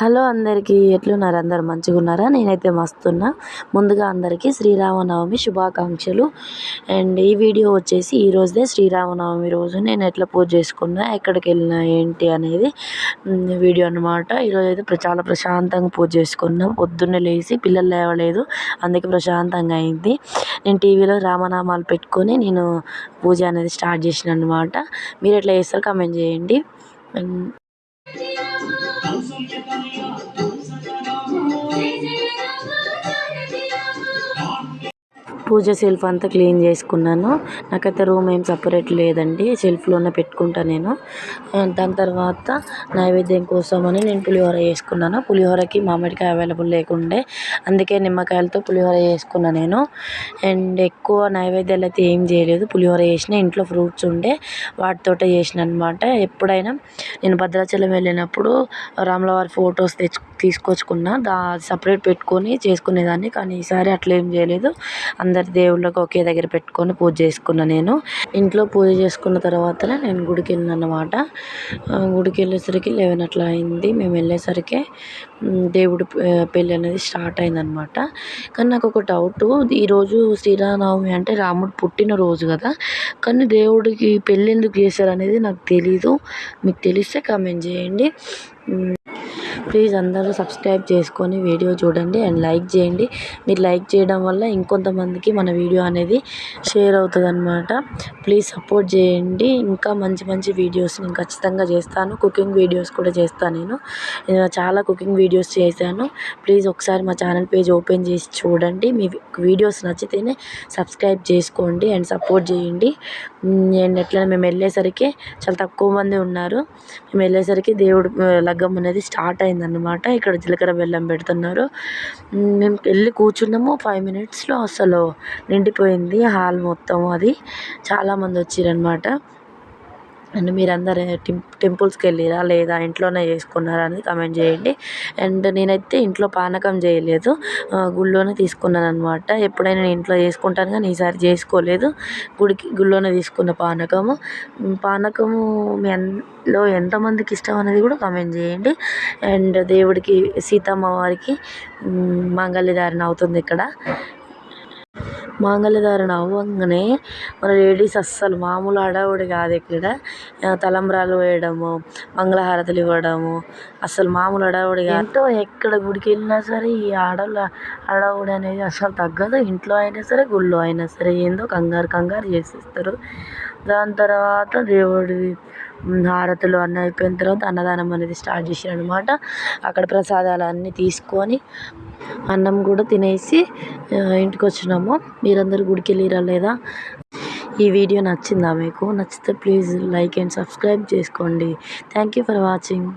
Hello అందరికీ ఎట్లున్నారు? అందరు మంచిగా ఉన్నారా నేనైతే మస్తున్నా. ముందుగా అందరికీ శ్రీరామనవమి శుభాకాంక్షలు. అండ్ ఈ వీడియో వచ్చేసి ఈ శ్రీరామనవమి రోజు. నేను ఎట్లా పూజ చేసుకున్నా ఎక్కడికి వెళ్ళినా ఏంటి అనేది వీడియో అనమాట ఈరోజు అయితే చాలా ప్రశాంతంగా పూజ చేసుకున్నాం. పొద్దున్నే లేచి పిల్లలు లేవలేదు. అందుకే ప్రశాంతంగా అయింది. నేను టీవీలో రామనామాలు పెట్టుకొని నేను పూజ అనేది స్టార్ట్ చేసిన అనమాట మీరు ఎట్లా చేస్తారు కమెంట్ చేయండి. job. పూజ సెల్ఫ్ అంతా క్లీన్ చేసుకున్నాను. నాకైతే రూమ్ ఏం సపరేట్ లేదండి. సెల్ఫ్లోనే పెట్టుకుంటా నేను. దాని తర్వాత నైవేద్యం కోసమని నేను పులిహోర చేసుకున్నాను. పులిహోరకి మామిడికాయ అవైలబుల్ లేకుండే. అందుకే నిమ్మకాయలతో పులిహోర చేసుకున్నాను నేను. అండ్ ఎక్కువ నైవేద్యాలు అయితే ఏం చేయలేదు. పులిహోర చేసిన ఇంట్లో ఫ్రూట్స్ ఉండే. వాటితోటే చేసిన అనమాట ఎప్పుడైనా నేను భద్రాచలం వెళ్ళినప్పుడు రాములవారి ఫొటోస్ తెచ్చు తీసుకొచ్చుకున్న దా సపరేట్ పెట్టుకొని చేసుకునేదాన్ని. కానీ ఈసారి అట్లా ఏం చేయలేదు. అందరి దేవుళ్ళకి ఒకే దగ్గర పెట్టుకొని పూజ చేసుకున్నా నేను. ఇంట్లో పూజ చేసుకున్న తర్వాతనే నేను గుడికి వెళ్ళిన గుడికి వెళ్ళేసరికి లెవెన్ అట్లా అయింది. మేము వెళ్ళేసరికి దేవుడు పెళ్ళి అనేది స్టార్ట్ అయిందనమాట కానీ నాకు ఒక డౌట్. ఈరోజు శ్రీరామనవమి అంటే రాముడు పుట్టినరోజు కదా. కానీ దేవుడికి పెళ్ళి ఎందుకు చేశారు అనేది నాకు తెలీదు. మీకు తెలిస్తే కామెంట్ చేయండి. ప్లీజ్ అందరూ సబ్స్క్రైబ్ చేసుకొని వీడియో చూడండి అండ్ లైక్ చేయండి. మీరు లైక్ చేయడం వల్ల ఇంకొంతమందికి మన వీడియో అనేది షేర్ అవుతుంది ప్లీజ్ సపోర్ట్ చేయండి. ఇంకా మంచి మంచి వీడియోస్ నేను ఖచ్చితంగా చేస్తాను. కుకింగ్ వీడియోస్ కూడా చేస్తాను నేను చాలా కుకింగ్ వీడియోస్ చేశాను. ప్లీజ్ ఒకసారి మా ఛానల్ పేజ్ ఓపెన్ చేసి చూడండి. మీ వీడియోస్ నచ్చితేనే సబ్స్క్రైబ్ చేసుకోండి అండ్ సపోర్ట్ చేయండి. అండ్ ఎట్లా మేము వెళ్ళేసరికి చాలా తక్కువ మంది ఉన్నారు. మేము వెళ్ళేసరికి దేవుడు లగ్గం అనేది స్టార్ట్ అయిందన్నమాట. ఇక్కడ జీలకర్ర బెల్లం పెడుతున్నారు. మేము వెళ్ళి కూర్చున్నాము. ఫైవ్ మినిట్స్లో అసలు నిండిపోయింది హాల్ మొత్తం అది. చాలామంది వచ్చిరన్నమాట అండ్ మీరందరూ టెం టెంపుల్స్కి వెళ్ళిరా లేదా ఇంట్లోనే చేసుకున్నారా అనేది కమెంట్ చేయండి. అండ్ నేనైతే ఇంట్లో పానకం చేయలేదు. గుళ్ళోనే తీసుకున్నాను అనమాట ఎప్పుడైనా నేను ఇంట్లో చేసుకుంటాను కానీ ఈసారి చేసుకోలేదు. గుడికి గుళ్ళోనే తీసుకున్న పానకము. పానకము మీ లో ఎంతమందికి ఇష్టం అనేది కూడా కమెంట్ చేయండి. అండ్ దేవుడికి సీతమ్మ వారికి మంగళధారణ అవుతుంది ఇక్కడ. మాంగళ్యధారణ అవ్వంగానే మన లేడీస్ అస్సలు మామూలు హడావుడి కాదు ఇక్కడ. తలంబ్రాలు వేయడము మంగళహారతులు ఇవ్వడము అసలు మామూలు హడావుడి కాదు. ఎంతో ఎక్కడ గుడికి వెళ్ళినా సరే ఈ ఆడవాళ్ళ హడావుడి అనేది అసలు తగ్గదు. ఇంట్లో అయినా సరే గుళ్ళో అయినా సరే ఏందో కంగారు కంగారు చేసేస్తారు. దాని తర్వాత దేవుడి హారతులు అన్నీ అయిపోయిన తర్వాత అన్నదానం అనేది స్టార్ట్ చేసారు అనమాట అక్కడ ప్రసాదాలు అన్నీ తీసుకొని అన్నం కూడా తినేసి ఇంటికి వచ్చినాము. మీరందరూ గుడికి వెళ్ళిరా లేదా? ఈ వీడియో నచ్చిందా మీకు? నచ్చితే ప్లీజ్ లైక్ అండ్ సబ్స్క్రైబ్ చేసుకోండి. Thank you for watching.